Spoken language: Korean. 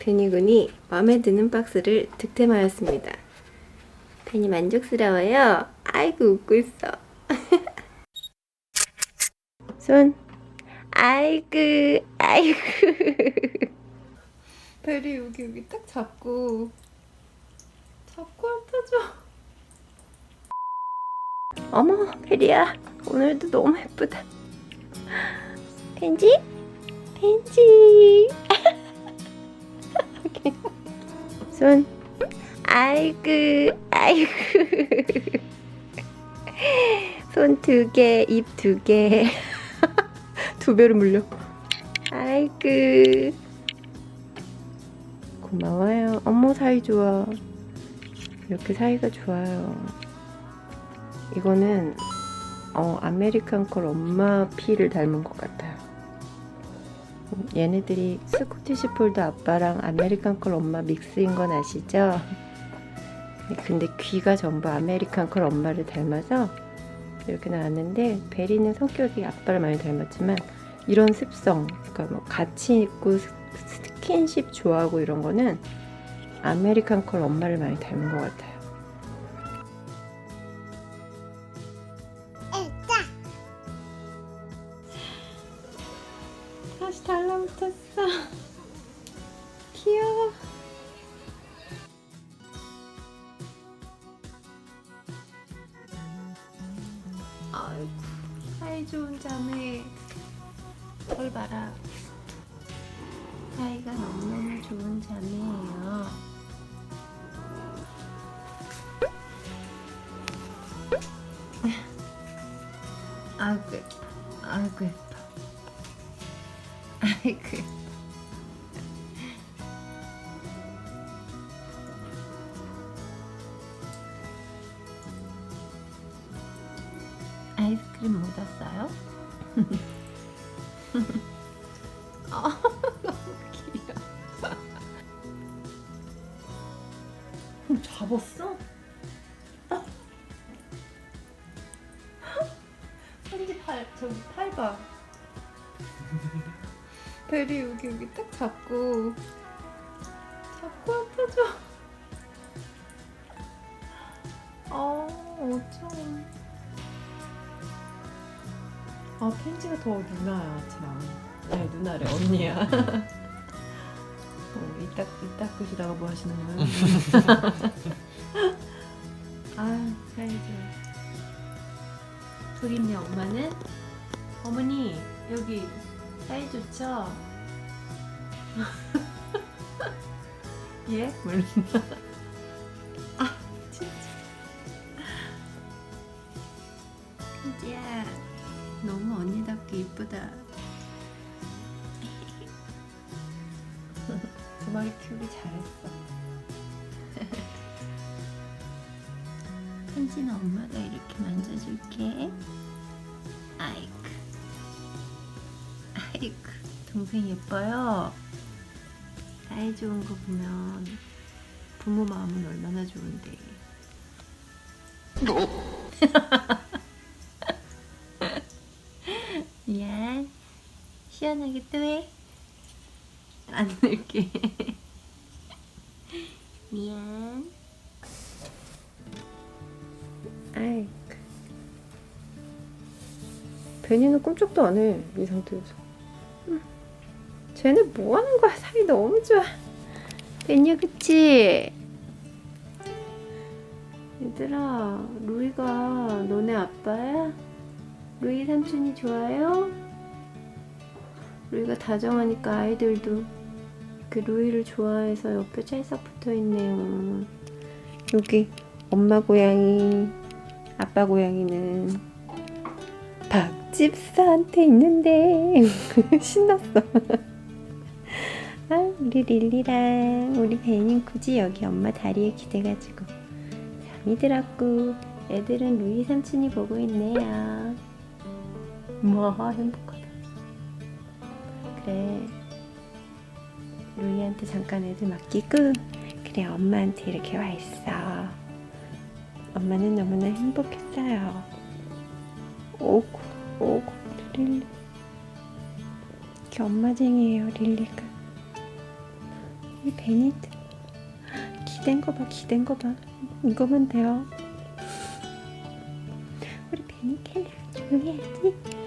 베니군이 마음에 드는 박스를 득템하였습니다. 베니 만족스러워요. 아이고 웃고 있어. 손. 아이고 아이고. 베리 여기 여기 딱 잡고 잡고 핥아줘. 어머 베리야 오늘도 너무 예쁘다. 벤지? 벤지. 손. 아이고, 아이고. 손 두 개, 입 두 개. 두 배로 물려. 아이고. 고마워요. 어머, 사이 좋아. 이렇게 사이가 좋아요. 이거는, 어, 아메리칸 컬 엄마 피를 닮은 것 같아요. 얘네들이 스코티시 폴드 아빠랑 아메리칸 컬 엄마 믹스인 건 아시죠? 근데 귀가 전부 아메리칸 컬 엄마를 닮아서 이렇게 나왔는데 베리는 성격이 아빠를 많이 닮았지만 이런 습성, 그러니까 뭐 같이 있고 스- 스킨십 좋아하고 이런 거는 아메리칸 컬 엄마를 많이 닮은 것 같아요. 다시 달라붙었어. 귀여워. 아이고, 사이 좋은 자매. 걸 봐라. 사이가 너무너무 좋은 자매예요. 아이고. 아이고. 아이고. 아이스크림 묻었어요? 아, 너무 귀여워. 잡았어? 팔, 저기 팔 봐. 베리 여기 여기 딱 잡고 잡고 아파줘. 아 어쩜. 아 펜지가 더 누나야 참. 아니 누나래 언니야. 어, 이따 이따 끄시다가 뭐 하시는 거예요? 아 사이즈. 저기 있네 엄마는. 어머니 여기 사이 좋죠? 예? 몰라. 아 진짜. 펜지야 너무 언니답게 이쁘다. 두 마리 키우기 잘했어. 펜지는 엄마가 이렇게 만져줄게. 아이고. 아이고. 동생 예뻐요. 사이 좋은 거 보면 부모 마음은 얼마나 좋은데. 미안. 시원하게 또 해. 안 넣을게. 미안. 아이. 베니는 꼼짝도 안 해. 이 상태에서. 응. 쟤는 뭐 하는 거야? 사이 너무 좋아. 베니야, 그치? 얘들아, 루이가 너네 아빠야? 루이 삼촌이 좋아요? 루이가 다정하니까 아이들도 그 루이를 좋아해서 옆에 찰싹 붙어 있네요. 여기 엄마 고양이, 아빠 고양이는 박집사한테 있는데 신났어. 아, 우리 릴리랑 우리 베닌 굳이 여기 엄마 다리에 기대가지고 잠이 들었고 애들은 루이 삼촌이 보고 있네요. 뭐 행복하다. 그래. 루이한테 잠깐 애들 맡기고 그래 엄마한테 이렇게 와 있어. 엄마는 너무나 행복했어요. 오고 오고 릴리. 이렇게 엄마쟁이에요 릴리가. 우리 베니 기댄 거 봐, 기댄 거 봐. 이거면 돼요. 우리 베니 캘리 조용히 해야지.